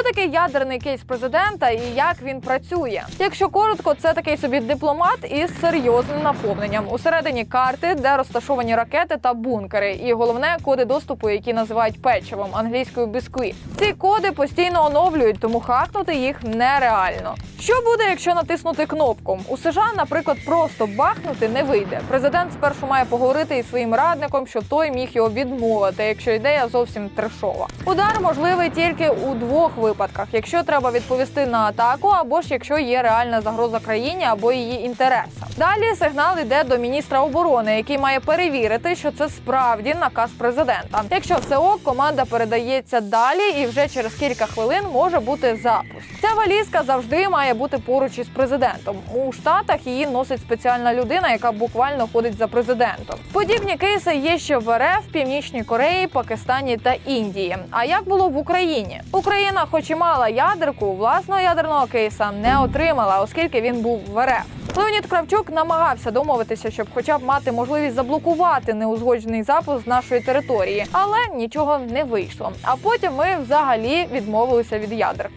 Що таке ядерний кейс президента і як він працює? Якщо коротко, це такий собі дипломат із серйозним наповненням. Усередині карти, де розташовані ракети та бункери, і головне коди доступу, які називають печивом англійською бісквіт. Ці коди постійно оновлюють, тому хакнути їх нереально. Що буде, якщо натиснути кнопку? У США, наприклад, просто бахнути не вийде. Президент спершу має поговорити із своїм радником, щоб той міг його відмовити, якщо ідея зовсім трешова. Удар можливий тільки у двох випадках: якщо треба відповісти на атаку, або ж якщо є реальна загроза країні або її інтересам. Далі сигнал йде до міністра оборони, який має перевірити, що це справді наказ президента. Якщо все ок, команда передається далі, і вже через кілька хвилин може бути запуск. Ця валізка завжди має бути поруч із президентом. У штатах її носить спеціальна людина, яка буквально ходить за президентом. Подібні кейси є ще в РФ, Північній Кореї, Пакистані та Індії. А як було в Україні? Україна, хоч і мала ядерку, власного ядерного кейса не отримала, оскільки він був в РФ. Леонід Кравчук намагався домовитися, щоб хоча б мати можливість заблокувати неузгоджений запуск з нашої території, але нічого не вийшло. А потім ми взагалі відмовилися від ядерки.